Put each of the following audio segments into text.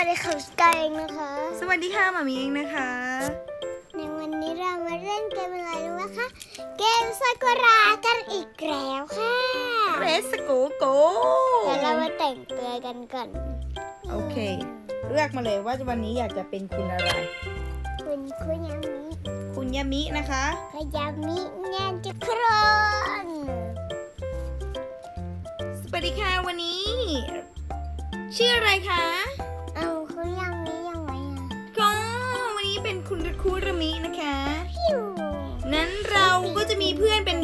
วัสดีค่ะสกายเองนะคะ สวัสดีค่ะหมามีเองนะคะ ในวันนี้เรามาเล่นเกมอะไรรู้ไหมคะ เกมซากุระกันอีกแล้วค่ะเรสโกโกเดี๋ยวเรามาแต่งตัวกันก่อน โอเค เลือกมาเลยว่าวันนี้อยากจะเป็นคุณอะไร คุณคุยามิ คุณยามินะคะคุยามิงานจะครอนสวัสดีค่ะวันนี้ชื่ออะไรคะ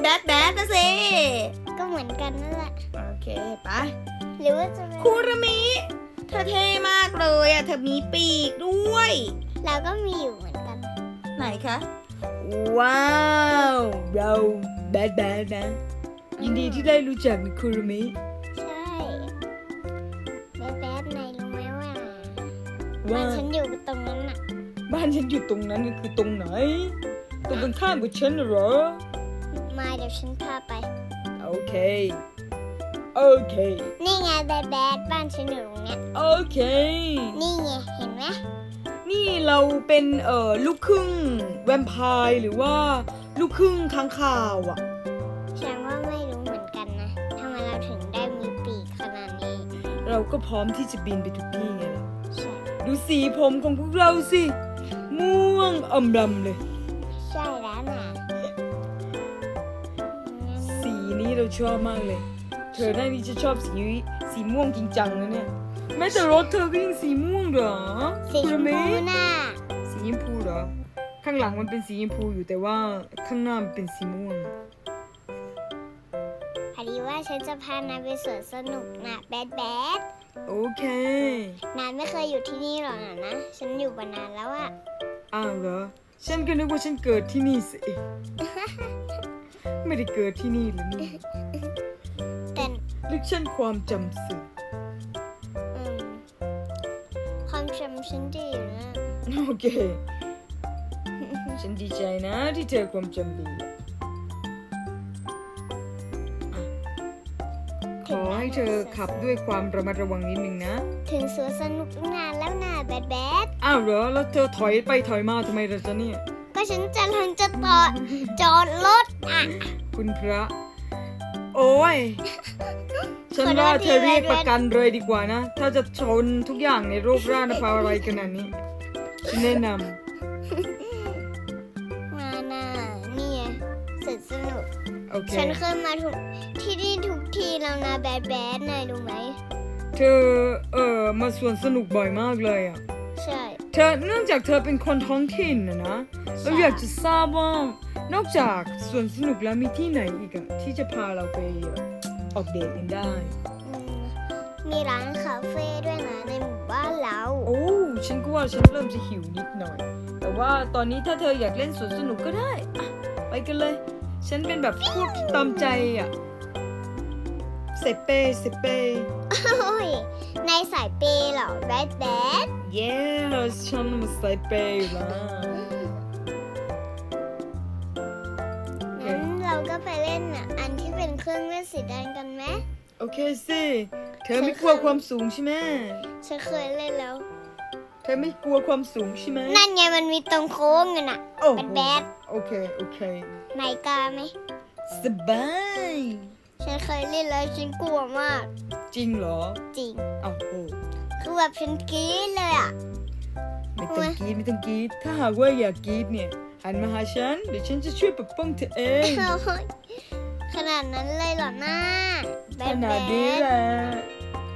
แบดแบดนะเซก็เหมือนกันนั่นแหละ โอเคไปหรือว่าจะเป็นคุรมิ เธอเท่มากเลยอะ เธอมีปีกด้วย เราก็มีอยู่เหมือนกัน ไหนคะ ว้าว เราแบดแบดนะ ยินดีที่ได้รู้จักนะคุรมิ ใช่แบ๊ดแบ๊ดนายรู้ไหมว่าว่าบ้านฉันอยู่ตรงนั้นน่ะ บ้านฉันอยู่ตรงนั้นนี่คือตรงไหน ตรงกันข้ามกับฉันน่ะเหรอ มาเดี๋ยวฉันพาไป โอเค โอเค นี่ไงแบ๊ดแบ๊ดบ้านฉันอยู่ตรงเนี้ยโอเค นี่ไงเห็นไหมนี่เราเป็นเอ่อลูกครึ่งแวมไพร์หรือว่าลูกครึ่งค้างคาวอะฉันว่าไม่รู้เหมือนกันนะทำไมเราถึงได้มีปีกขนาดนี้เราก็พร้อมที่จะบินไปทุกที่ไงล่ะ ใช่ดูสีผมของพวกเราสิ ม่วงอมดำเลย ใช่แล้วนะสี นี้เราชอบมากเลย เธอได้นี่จะชอบสีสีม่วงจริงจังนะเนี่ยแม้แต่รถเธอก็ยังสีม่วงเหรอสีชคุมณพูเมน่ะสีชมพูเหรอ ข้างหลังมันเป็นสีชมพูอยู่แต่ว่าข้างหน้ามันเป็นสีม่วงพอดีว่าฉันจะพานายไปสวนสนุกนะแบ๊ดแบ๊ดโอเคนายไม่เคยอยู่ที่นี่หรอกนะนะ ฉันอยู่มานานแล้วอะอ้าวเหรอ ฉันก็นึกว่าฉันเกิดที่นี่สิ ไม่ได้เกิดที่นี่เลยนี่แต่ลึกฉันความจำเสื่อมอืมความจำฉันดีอยู่นะ โอเค ฉันดีใจนะที่เธอความจำดีอะอะขอให้เธอขับด้วยความระมัดระวังนิดนึงนะ ถึงสวนสนุกตั้งนานแล้วนะแบดแบดอ้าวเหรอแล้วเธอถอยไปถอยมาทำไมล่ะจ๊ะเนี่ย ก็ฉันจะลังจะต่อจอดรถ อะ คุณพระ โอ้ย ฉันว่าเธอเรียกประกันเลยดีกว่านะ ถ้าจะชนทุกอย่างในรูปร่างภาวอะไรขนาดนี้ฉันแนะนมาน่ะนี่ไงสวนสนุกำโอเค ฉันเคยมาทุกที่นี่ทุกทีแล้วนะแบดแบดนายรู้ไหม เธอเออมาสวนสนุกบ่อยมากเลยอะ ใช่ เธอเนื่องจากเธอเป็นคนท้องถิ่นนะนะเราอยากจะทราบว่า นอกจากสวนสนุกแล้วมีที่ไหนอีกอะที่จะพาเราไปออกเดทกันได้อืมมีร้านคาเฟ่ด้วยนะในหมู่บ้านเรา โอ้ฉันก็ว่าฉันเริ่มจะหิวนิดหน่อย แต่ว่าตอนนี้ถ้าเธออยากเล่นสวนสนุกก็ได้อะไปกันเลย ฉันเป็นแบบพวกตามใจอะเซเป้เซเป้โอ้ยในสายเปย์เหรอแบดแบดเย้ฉันมาใส่เป้อยู่แล้ว สีแดงกันไหมโอเคสิ เธอไม่กลัวความสูงใช่ไหม ฉันเคยเล่นแล้ว เธอไม่กลัวความสูงใช่ไหมนั่นไงมันมีตรงโค้งกันน่ะโอ้โหแบดแบดโอเค โอเคนายกล้าไหม สบาย ฉันเคยเล่นแล้วฉันกลัวมากจริงเหรอจริง อ้าวโอ้คือแบบฉันกรี๊ดเลยอะ ไม่ต้องกรีดไม่ต้องกรีดถ้าหากว่าอยากกรีดเนี่ยหันมาหาฉันเดี๋ยวฉันจะช่วยปกป้องเธอเอง ขนาดนั้นเลยเหรอหน้าแบขดแบนาดนี้ดแหละ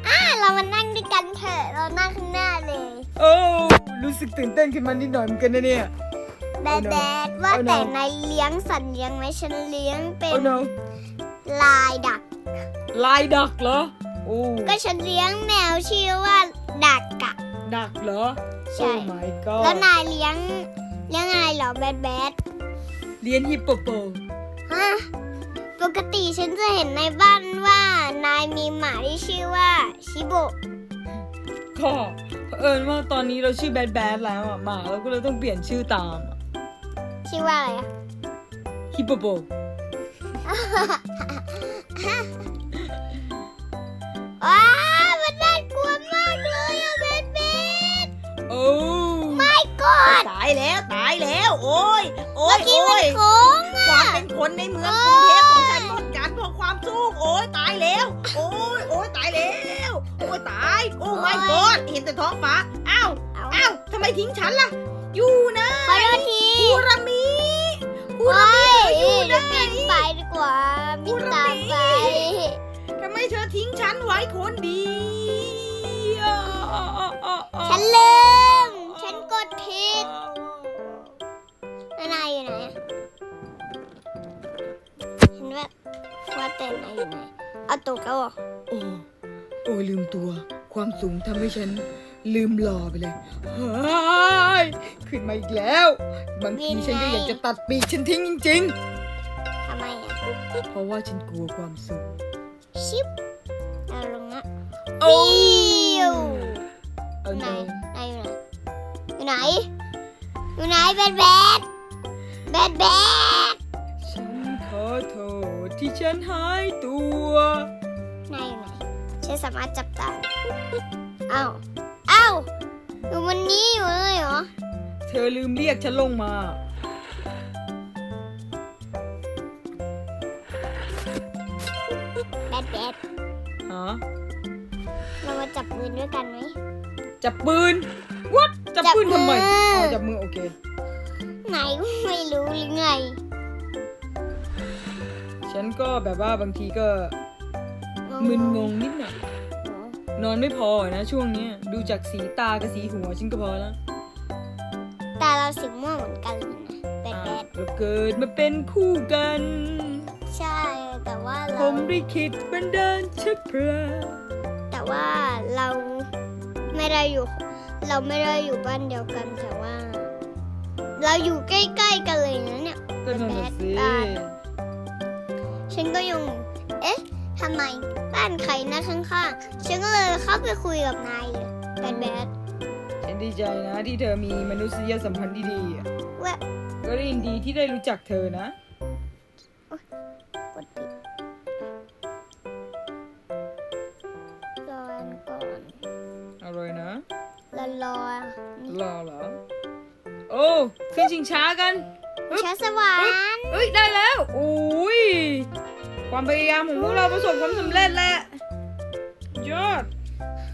อะเรามานั่งด้วยกันเถอะเรานั่งข้างหน้าเลยโอ้รู้สึกตื่นเต้นขึ้นมานิดหน่อยเหมือนกันนะเนี่ย แบดแบดว่าเอาหน่แต่อยนายเลี้ยงสัตว์เลี้ยงไหมฉันเลี้ยงเป็โอ้ น no ลายดัก ลายดักเหรอโอ้ก็ฉันเลี้ยงแมวชื่อว่าดักกะ ดักเหรอใช่ โอ้ my god แล้วนายเลี้ยงเลี้ยงอะไรเหรอแบดแบดเรียนฮิปโปโปฮะป กติฉันจะเห็นในบ้านว่านายมีหมาที่ชื่อว่าชิโบะก็เผอิญว่าตอนนี้เราชื่อแบดแบดแล้วอะหมาเราก็เลยต้องเปลี่ยนชื่อตามอะชื่อว่าอะไรอะ ฮิปโปโปว้าวมันน่ากลัวมากเลยอะแบดแบดดตายแล้วตายแล้ว โอ้ยโอ้เมื่ยอกี้โอ้มันยโค้ง ความเป็นคนในเมืองกรุงเทพของฉันหมดกันเพราะความสูงโอ้ยตายแล้ว โอ้ยโอ้ยตายแล้วโอ้ยตาย โอ้ my god เห็นแต่ท้องฟ้าอ้าวเอาอ้าวทำไมทิ้งฉันล่ะ อยู่นะขอโทษทีคูรามิคูราโอ้มิยเธออยู่เดี๋ยวไหนบินไปดีกว่าบินตามไปทำไมเธอทิ้งฉันไว้คนเดียวฉันลืมฉันกดผิด ว่าแต่นายอยู่ไหนเอาตกแล้วเหรอโอ้โอ้ลืมตัว ความสูงทำให้ฉันลืมหล่อไปเลยเฮ้ยขึ้นมาอีกแล้ว บางทีฉันก็อยากจะตัดปีกฉันทิ้งจริง ทำไมอะๆ เพราะว่าฉันกลัวความสูง ชิปเอาลงนะโอ้ฟิวเอาไหนเลยนายอยู่ไหนอยู่ไหนอยู่ไหนแบดแบดแบดแบดฉันขอโทษ ที่ฉันหายตัว นายอยู่ไหนฉันสามารถจับตาเอ้าเอ้าอยู่บนนี้อยู่เลยเหรอ เธอลืมเรียกฉันลงมา แบดแบดฮะ เรามาจับมือด้วยกันไหม จับปืนวัดจับปืนจับมือทำไมอ๋ อจับมือโอเค ไหนก็ไม่รู้หรือไง ฉันก็แบบว่าบางทีก็มึนงงนิดหน่อยนอนไม่พอนะช่วงเนี้ยดูจากสีตากับสีหัวฉันก็พอแล้วตาเราสีม่วงเหมือนกันเลยนะแบดแบดเราเกิดมาเป็นคู่กัน ใช่แต่ว่าผเรามได้คิดบันดาลชักพระแต่ว่าเราไม่ได้อยู่ เราไม่ได้อยู่บ้านเดียวกันแต่ว่า เราอยู่ใกล้ๆกันเลยนะเนี่ยก็นั่นน่ะสิบ้าน ฉันก็ยังเอ๊ะทำไมบ้านใครนะข้างๆ ฉันก็เลยเข้าไปคุยกับนายเลยแบดแบดฉันดีใจนะที่เธอมีมนุษยสัมพันธ์ที่ดีอะแวะก็ได้ยินดีที่ได้รู้จักเธอนะ กดปิดรอก่อนอร่อยนะรอรอรอเหรอ โอ้ขึ้นชิงช้ากันปึ๊บช้าสวรรค์เฮ้ย ได้แล้วอุ้ย ความพยายามของพวกเราประสบความสำเร็จแล้วยอด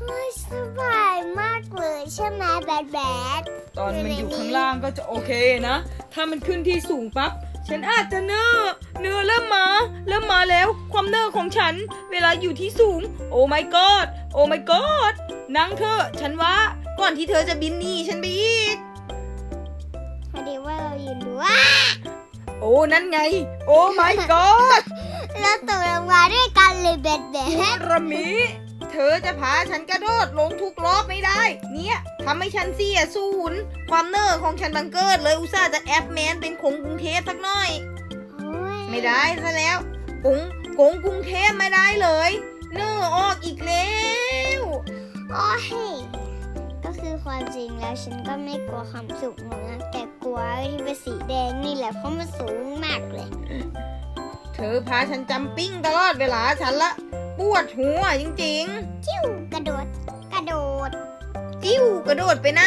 เฮ้ยสบายมากเลยใช่ไหมแบดแบดตอนมันอยู่ข้างล่างก็จะโอเคนะ ถ้ามันขึ้นที่สูงปั๊บ ฉันอาจจะเนื้อเนื้อเริ่มมา เริ่มมาแล้ว ความเนื้อของฉัน เวลาอยู่ที่สูง โอ้ my god โอ้ my god นั่งเถอะฉันว่า ก่อนที่เธอจะบินหนีฉันไปอีกพอดีว่าเรายืนดูว่า โอ้ นั่นไง โอ้ my god เราตกลงมาด้วยกันเลยแบดแบดระมีเธอจะพาฉันกระโดดลงทุกรอบไม่ได้ เนี่ยทำให้ฉันเสียศูนย์ความเนอร์ของฉันบังเกิดเลยอุตส่าห์จะแอปแมนเป็นคงกรุงเทพสักหน่อยโอ้ยไม่ได้ซะแล้วกงกงกรุงเทพไม่ได้เลย เนื้อออกอีกแล้วโอ้ยก็คือความจริงแล้วฉันก็ไม่กลัวความสูงหรอกนะแต่กลัวที่เป็นสีแดงนี่แหละเพราะมันสูงมากเลย เธอพาฉันจำปิ้งตลอดเวลาฉันละ ปวดหัวจริงจิ้วกระโดด กระโดดๆจิ้วกระโดดไปไหน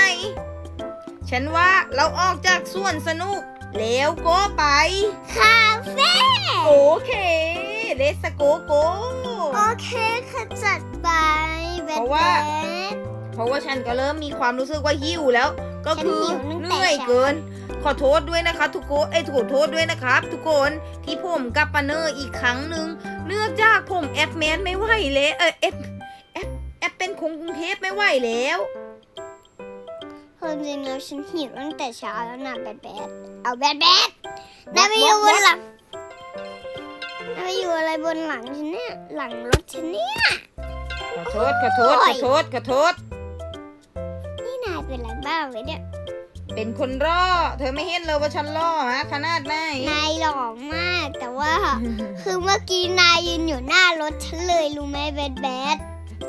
ฉันว่าเราออกจากสวนสนุก แล้วก็ไป คาเฟ่ โอเคเลสโกโก โอเคค่ะจัดไปแบเพดราะแบว่าดเพราะว่าฉันก็เริ่มมีความรู้สึกว่าหิวแล้ว ก็คือฉันหิวตั้งแต่ เหนื่อยเกิน ขอโทษด้วยนะคะ ทุกคนเอ้ยขอโทษด้วยนะครับ ทุกคนที่ผมกลับมาเนอร์อีกครั้งหนึ่งเนื่องจากผมแอปแมนไม่ไหวเลยเออแอปแอปแอปเป็นคงกรุงเทพไม่ไหวแล้วความจริงแล้วฉันหิวตั้งแต่เช้าแล้วนะแบดแบดเอาแบดแบดนายไปอยู่บนหลังนายไปอยู่อะไรบนหลังฉันเนี่ยหลังรถฉันเนี่ยขอโทษขอโทษขอโทษขอโทษนี่นายเป็นอะไรบ้างเลยเนี่ย เป็นคนร่อ เธอไม่เห็นเลยว่าฉันร่อฮะขนาดไหน นายหล่อมากแต่ว่า คือเมื่อกี้นายยืนอยู่หน้ารถฉันเลยรู้ไหมแบดแบด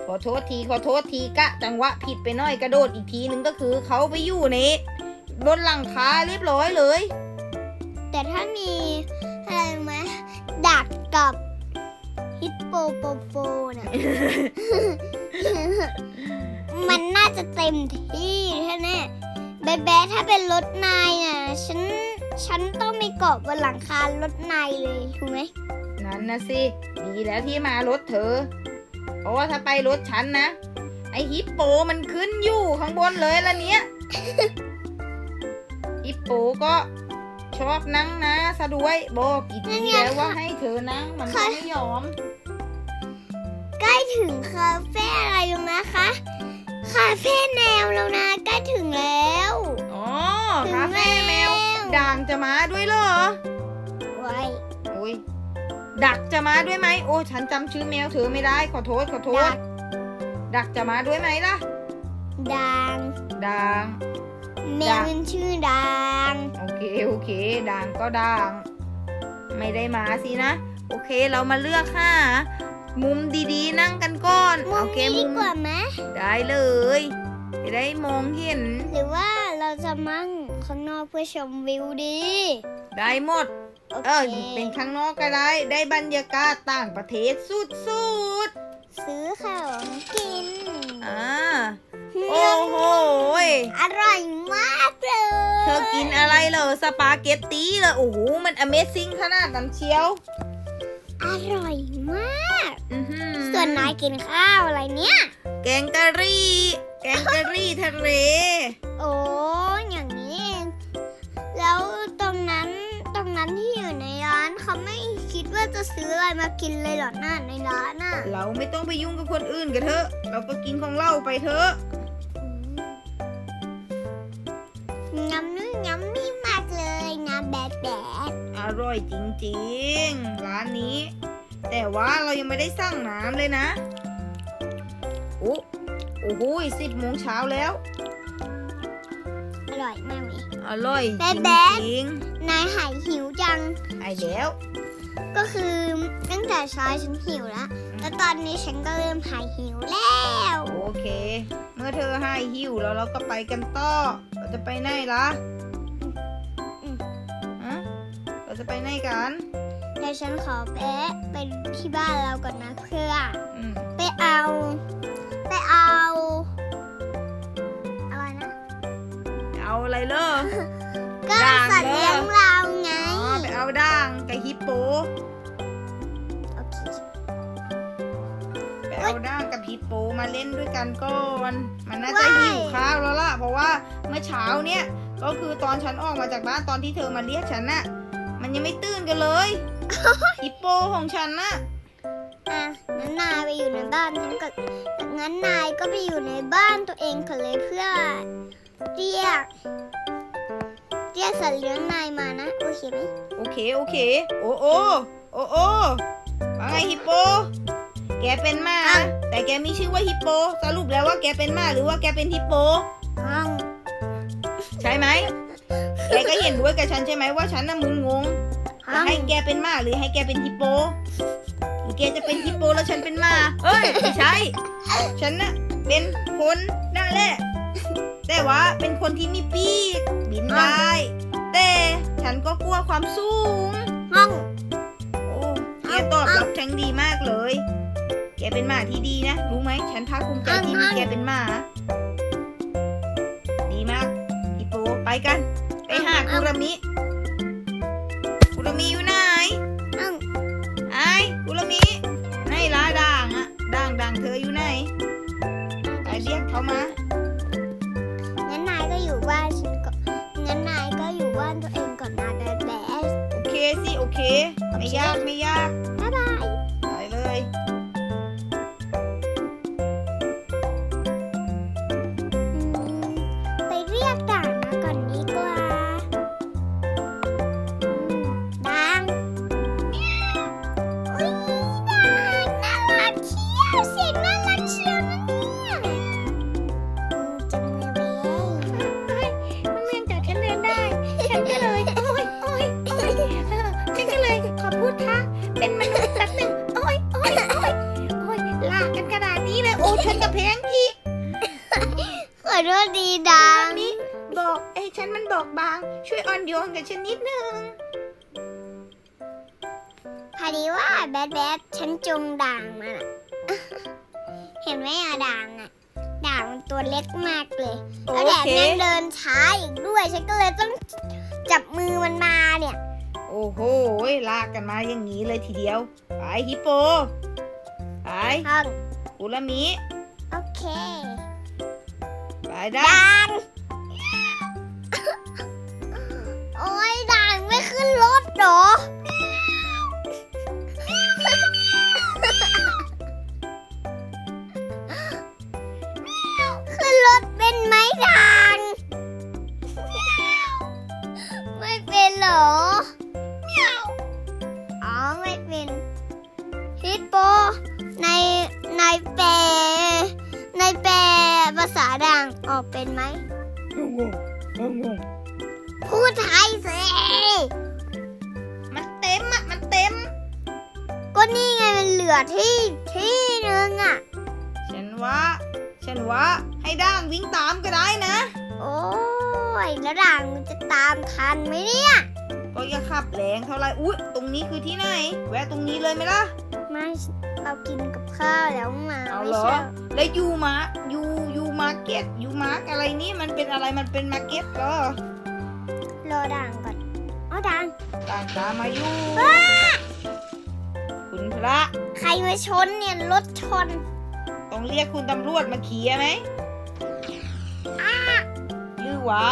ขอโทษทีขอโทษทีกะ จังหวะผิดไปหน่อยกระโดดอีกทีนึงก็คือเขาไปอยู่ในบนหลังคาเรียบร้อยเลย แต่ถ้ามีอะไรรู้ไหมดักกับฮิปโปโปโปน่ะ มันน่าจะเต็มที่แน่ๆ แบบดแบดถ้าเป็นรถนายน่ะฉันฉันต้องไปเกาะบนหลังคารถนายเลยถูกไหมนั่นนะสิดีแล้วที่มารถเธอเพราะว่าถ้าไปรถฉันนะ ไอฮิปโปมันขึ้นอยู่ข้างบนเลยละเนี้ยฮิปโปก็ชอบนั่งนะซะด้วยบอกกี่ทีแล้วว่าให้เธอนั่งมันก็ไม่ยอม ใกล้ถึงคาเฟ่อะไรรู้ไหมคะ คาเฟ่แนวแล้วนะใกล้ถึงแล้ว อ๋อคาเฟ่แมว ด่างจะมาด้วยเหรอไว้โอ้ยดักจะมาด้วยไหมโอ้ฉันจำชื่อแมวเธอไม่ได้ขอโทษขอโทดัษกดักจะมาด้วยไหมล่ะดังด่างแมวมันชื่อดังโอเคโอเคด่างก็ด่าง ไม่ได้มาสินะ โอเคเรามาเลือกค่ะ มุมดีๆ นั่งกันก่อนมุโอมเคนี้ดีมุมกว่าไหมได้เลยจะได้มองเห็น หรือว่าเราจะมั่งข้างนอกเพื่อชมวิวดี ได้หมด โอเอเคอเป็นข้างนอกก็ได้ ได้บรรยากาศต่างประเทศสุดซื้อของกิน ๆอ่าโอ้โหยอร่อยมากเลยเธอกินอะไรเหรอสปาเกตตี้เหรอโอ้โหมัน Amazing ขนาดนั้นเชียว อร่อยมากอื้อหือส่วนนายกินข้าวอะไรเนี่ย แกงกะหรี่ แกงกะหรี่ทะเล โอ้อย่างนี้เองแล้วตรงนั้นตรงนั้นที่อยู่ในร้านเขาไม่คิดว่าจะซื้ออะไรมากินเลยเหรอหน้าในร้านน่ะเราไม่ต้องไปยุ่งกับคนอื่นกันเถอะ เราก็กินของเราไปเถอะน้ำนุ่มน้ำนิ่มมากเลยนะแบดแบดอ ร่อยจริงๆ ร้านนี้ แต่ว่าเรายังไม่ได้สั่งน้ำเลยนะ โอ้โอ้โหสิบโมงเช้าแล้ว อร่อยมากเลยอร่อยจแบ๊ะแบ๊ะริงนายหายหิวจังๆไอแล้ว ก็คือตั้งแต่เช้าฉันหิวแล้วแล้วตอนนี้ฉันก็เริ่มหายหิวแล้วโอเค เมื่อเธอให้หิวแล้วเราก็ไปกันต่อเราจะไปไหนล่ะ จะไปไหนกันเดี๋ยวฉันขอแวะไปที่บ้านเราก่อนนะเพื่ออืมไปเอา ไปเอาอะไรนะ เอาอะไรเลอ ก็ด่างสัตว์เลี้ยงเราไง อ๋อไปเอาด่างกับฮิปโป โอเค ไปเอาด่างกับฮิปโปมาเล่นด้วยกันก่อนมันน่าจะว้าย หิวข้าวแล้วล่ะ เพราะว่าเมื่อเช้าเนี่ย ก็คือตอนฉันออกมาจากบ้านตอนที่เธอมาเรียกฉันน่ะ มันยังไม่ตื่นกันเลยฮิปโปของฉันน่ะอะงั้นนายไปอยู่ในบ้านฉันก็งั้นนายก็ไปอยู่ในบ้านตัวเองก่อนเลยเพื่อเรียกเรียกสัตว์เลี้ยงนายมานะ โอเคไหมโอเคโอเค โอ้โอ้โอ้โอ้ว่าไงฮิปโป แกเป็นหมาแต่แกมีชื่อว่าฮิปโป สรุปแล้วว่าแกเป็นหมาหรือว่าแกเป็นฮิปโปห้องใช่ไหม แกก็เห็นด้วยกับฉันใช่ไหมว่าฉันน่ะมึนงงห้องให้แกเป็นหมาหรือให้แกเป็นฮิปโปหรือแกจะเป็นฮิปโปแล้วฉันเป็นหมาเอ้ยไม่ใช่ ฉันน่ะเป็นคนนั่นแหละ แต่ว่าเป็นคนที่มีปีกบินได้แต่ฉันก็กลัวความสูงห้องโอ้แกตอบรับฉันดีมากเลย แกเป็นหมาที่ดีนะ รู้ไหมฉันภาคภูมิใจที่มีแกเป็นหมา ไปกัน ไปหาคุรามิ ขอพูดท้าเป็นมนุษย์สักหนึ่งโอ้ยโอ้ยโอ้ยโอ้ยลากกันขนาดนี้เลยโอ้ฉันกับแพงอีกขอโทษดีด่างนี่บอกไอ้ยฉันมันบอกบาง ช่วยอ่อนโยนกับฉันนิดนึงพอดีว่าแบดแบดฉันจงด่างมาน่ะเห็นไหมอะด่างอะด่างมันตัวเล็กมากเลยโอแล้วแถมเคยังเดินช้าอีกด้วย ฉันก็เลยต้องจับมือมันมาเนี่ย โอ้โหลากกันมาอย่างนี้เลยทีเดียว ไปฮิปโป ไปห้องคุรามิ โอเค ไปได้ด่างโอ้ยด่างไม่ขึ้นรถเหรอ เลยไหมล่ะ ไม่เรากินกับข้าวแล้วมาเอาไม่เหรอใช่แล้วยูมายูยูมาร์เก็ตยูมาร์กอะไรนี่มันเป็นอะไรมันเป็นมาร์เก็ตเหรอรอด่างก่อนอ๋อด่างต่างตามมายูว้าคุณพระใครมาชนเนี่ยรถชนต้องเรียกคุณตำรวจมาเคลียร์ไหมหรือว่า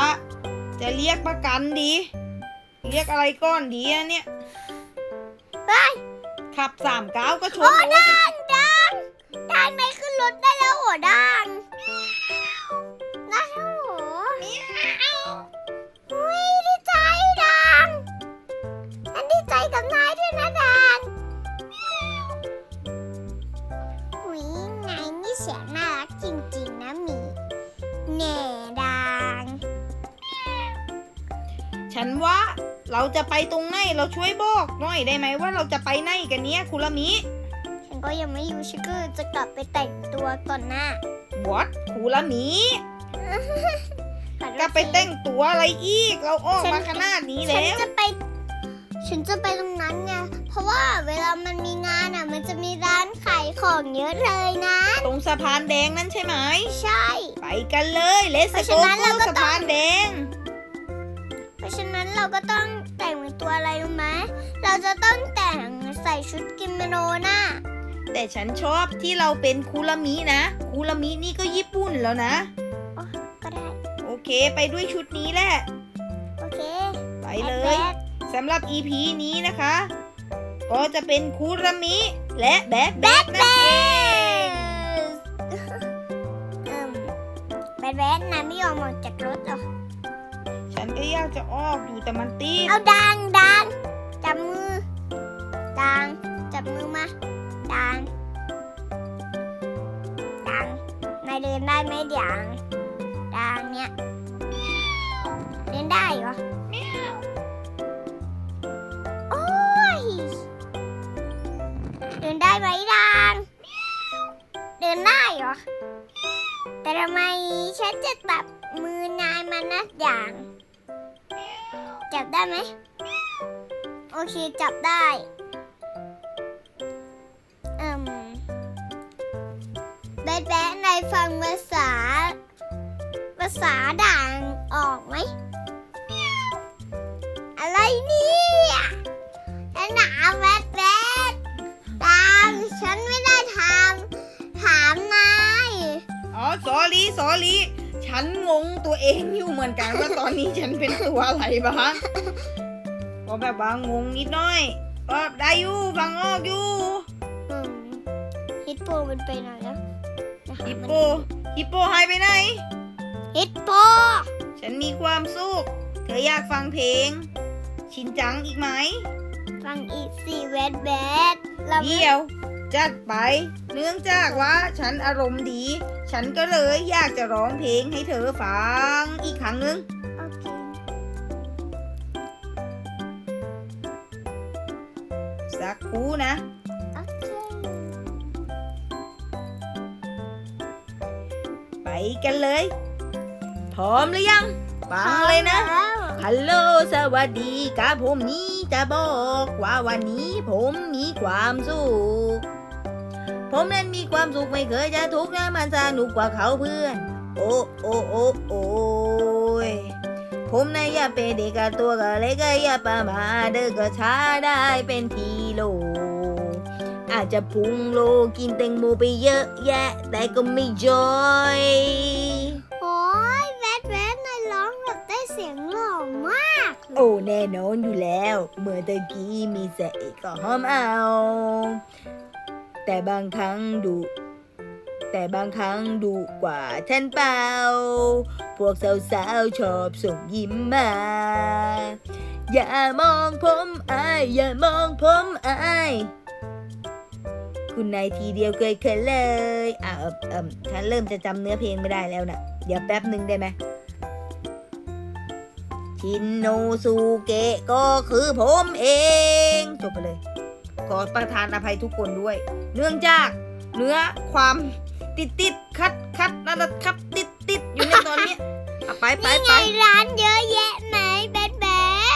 จะเรียกประกันดี เรียกอะไรก้อนดีอะเนี่ย เฮ้ย ขับสามก้าวก็ชนโอ้โอ้ยด่างด่างด่างไหนขึ้นรถได้แล้วโอ้ด่างได้แล้วเหรออุ้ยดีใจด่างฉันดีใจกับนายด้วยนะด่างอุ้ยนายนี่เสียงน่ารักจริงๆนะหมีแหน่ด่างฉันว่า เราจะไปตรงไหนเราช่วยบอกหน่อยได้ไหมว่าเราจะไปไหนกันเนี้ยคุรามิ ฉันก็ยังไม่อยู่ชิคก็จะกลับไปแต่งตัวก่อนนะวัดคุรามิขอโทษกลับไปทีแต่งตัวอะไรอีก เราออกฉันมาขนาดนี้ฉันแล้ว จะไป ฉันจะไปตรงนั้นไง เพราะว่าเวลามันมีงานอะ มันจะมีร้านขายของเยอะเลยนะ ตรงสะพานแดงนั่นใช่ไหม ใช่ ไปกันเลย เลสเพราะโกฉะนั้นเราโก้ก็สะต้องพานแดง เราจะต้องแต่งใส่ชุดกิโมโนน่ะแต่ฉันชอบที่เราเป็นคุรามินะคุรามินี่ก็ญี่ปุ่นแล้วนะก็ได้ โอเค ไปด้วยชุดนี้แหละ โอเค ไปเลยสำหรับ EP นี้นะคะ ก็จะเป็นคุรามิและแบดแบดนั่นเองเอิ่มแบดแบดนายไม่ยอมออกจากรถเหรอ ฉันก็อยากจะออกอยู่แต่มันติดเอาดังดังจับมือ ดังจับมือมาดังดังนายเดินได้ไหมดังดังเนี่ยเดินได้เหรอโอ้ยเดินได้ไหมดังเดินได้เหรอแต่ทำไมฉันจะตับมือนายมานะดังจับได้ไหมโอเค จับได้ ดแบดในฟังภาษา ภาษาด่างออกไหม อะไรเนี่ยฉันหนาแบดแบดตามฉันไม่ได้ถามถามนายอ๋อสอรี่สอรี่ฉันงงตัวเองอยู่เหมือนกันว่าตอนนี้ฉันเป็นตัวอะไรบ้างก็แบบว่างงนิดหน่อยก็ได้อยู่ฟังออกอยู่อืมฮิปโปมันไปไหนแล้วนะคะ ฮิปมันโป ฮิปโปหายไปไหน ฮิปโป ฉันมีความสุข เธออยากฟังเพลง ชินจังอีกไหม ฟังอีกสี่แวดแบดเราไม่เดี๋ยว จัดไป เนื่องจากว่าฉันอารมณ์ดี ฉันก็เลยอยากจะร้องเพลงให้เธอฟังอีกครั้งหนึงโอเคสักครู่นะ กันเลย พร้อมหรือยังฟังเลยนะพร้อมแล้วฮัลโหล สวัสดีครับผมนี้จะบอกว่าวันนี้ผมมีความสุข ผมนั้นมีความสุขไม่เคยจะทุกข์นะมันสนุกกว่าเขาเพื่อนผโอ้โอ้โอ้โอ้ยผมนะอย่าเป็นเด็กกะตัวกะเล็กกะอย่าประมาทเด็กกะช้าได้เป็นทีโล อาจจะพุงโลกินแตงโมไปเยอะแยะ แต่ก็ไม่จอยโอ้ยแวดแวดนายร้องแบบได้เสียงหล่อมาก โอ้แน่นอนอยู่แล้ว เมื่อตะกี้มีเสะอีกก็หอมเอา แต่บางครั้งดุแต่บางครั้งดุกว่าฉันเปล่า พวกสาวๆชอบส่งยิ้มมาอย่ามองผมอาย อย่ามองผมอาย คุณนายทีเดียวเคยเคยเลยอะเอิมเอิมฉันเริ่มจะจำเนื้อเพลงไม่ได้แล้วนะเดี๋ยวแป๊บหนึ่งได้ไหมชินโนสุเกะก็คือผมเอง จบไปเลย ขอประทานอภัยทุกคนด้วย เนื่องจากเนื้อความติดติดๆคัดคัดนั่นนะครับติดติดๆอยู่ในตอนเนี้ยอะไปไปนี่ไปไงร้านเยอะแยะไหมแบดแบ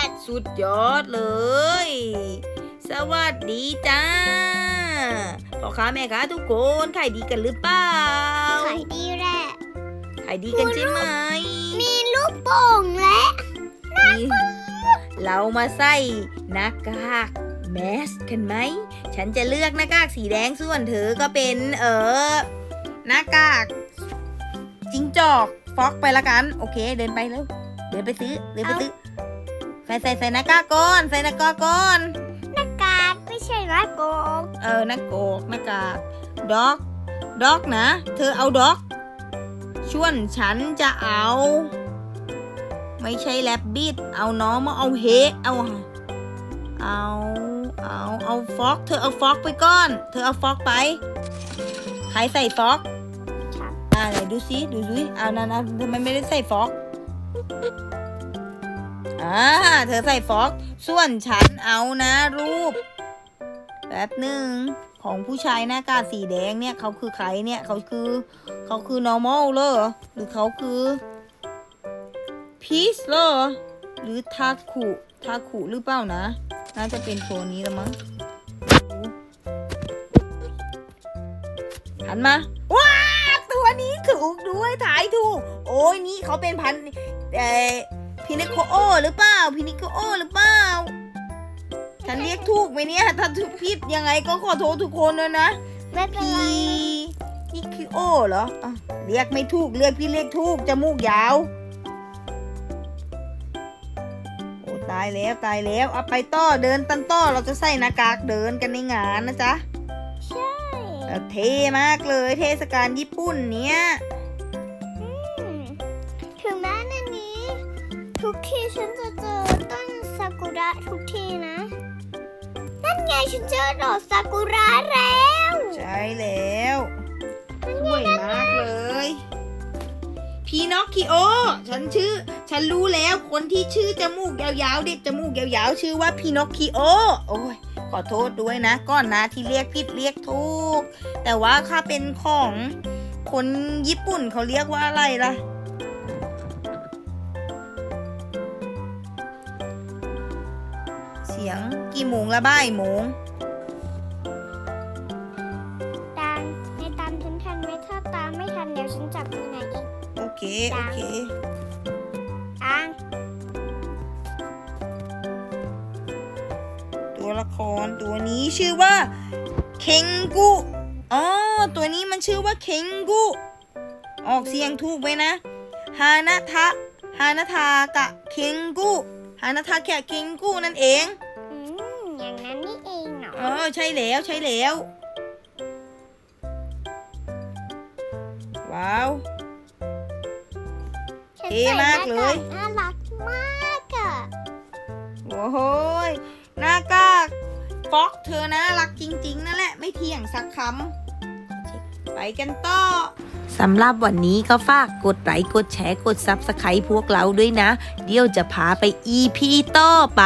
ดสุดยอดเลย สวัสดีจ้า พ่อค้าแม่ค้าทุกคนขายดีกันหรือเปล่าขายดีแหละขายดีกันใช่ไหม มีลูกโป่งและนี่เรามาใส่หน้ากากแมสกันไหม ฉันจะเลือกหน้ากากสีแดงส่วนเธอก็เป็นเออหน้ากากจิงจอกฟอกไปละกัน โอเค เดินไปแล้วเดินไปซื้อเดินไปซื้อใส่ใส่ใส่หน้ากากก่อน ใส่หน้ากากก่อน น้าโกงเออหน้ากากหน้ากากด็อกด็อกนะ เธอเอาด็อกชวนฉันจะเอา ไม่ใช่แลบบิดเอาน้องมาเอาเฮเอาเอาเอาเอาฟอกเธอเอาฟอกไปก่อน เธอเอาฟอกไป ใครใส่ฟอกครับอ่าไหนดูซิดูซิอ่านั่นนะทำไมไม่ได้ใส่ฟอกอ่าเธอใส่ฟอก ส่วนฉันเอานะรูป แป๊บหนึ่งของผู้ชายหน้ากาสีแดงเนี่ยเขาคือใครเนี่ยเขาคือเขาคือ normal เหรอหรือเขาคือ peace เหรอหรือทาคุทาคุหรือเปล่านะ น่าจะเป็นตัวนี้ละมั้งหันมาว้าตัวนี้ถูกด้วยถ่ายถูก โอ้ยนี่เขาเป็นพันเอ่อพินิโคโอหรือเปล่าพินิโคโอหรือเปล่า ฉันเรียกถูกไหมเนี่ย ถ้าถูกผิดยังไงก็ขอโทษทุกคนเลยนะไม่เป็นพีไรนี่คือโอเหรออะเรียกไม่ถูกเรียกพี่เรียกถูกจมูกยาว โอ้ตายแล้วตายแล้วเอาไปต่อเดินตันต่อเราจะใส่หน้ากากเดินกันในงานนะจ๊ะใช่เออเท่มากเลยเทศกาลญี่ปุ่นเนี้ยอืมถึงแม้ในนี้ ทุกทีฉันจะเจอต้นซากุระทุกทีนะนั่น ไงฉันเจอดอกซากุระแล้ว ใช่แล้วสวยมากเลย พีนอคคิโอ ฉันชื่อ ฉันรู้แล้วคนที่ชื่อจมูกยาวๆเด็กจมูกยาวๆชื่อว่าพีนอคคิโอ โอ้ยขอโทษด้วยนะก่อนนะที่เรียกผิดเรียกถูกแต่ว่าถ้าเป็นของคนญี่ปุ่นเขาเรียกว่าอะไรล่ะ สียงกี่โมงละบ่ายโมงตามในตามฉันทันไหมถ้าตามไม่ทันเดี๋ยวฉันจับมือไหนอีกโอเค โอเคอ่างตัวละครตัวนี้ชื่อว่าเคงกุอ๋อตัวนี้มันชื่อว่าเคงกุออกเสียงถูกไหมนะฮานาทะฮานาทากะเคงกุฮานาทาแกะเคงกุนั่นเอง องเหรอเออใช่แล้วใช่แล้ว ว้าว ฉันเท่มากเลยใส่หน้ากากน่ารักมากอะโอ้โหยหน้ากากฟอกเธอนะรักจริง ๆ นั่นแหละ ไม่เถียงสักคำไปกันต่อ สำหรับวันนี้ก็ฝากกดไลค์กดแชร์กดซับสไครต์พวกเราด้วยนะ เดี๋ยวจะพาไป EP ต่อไป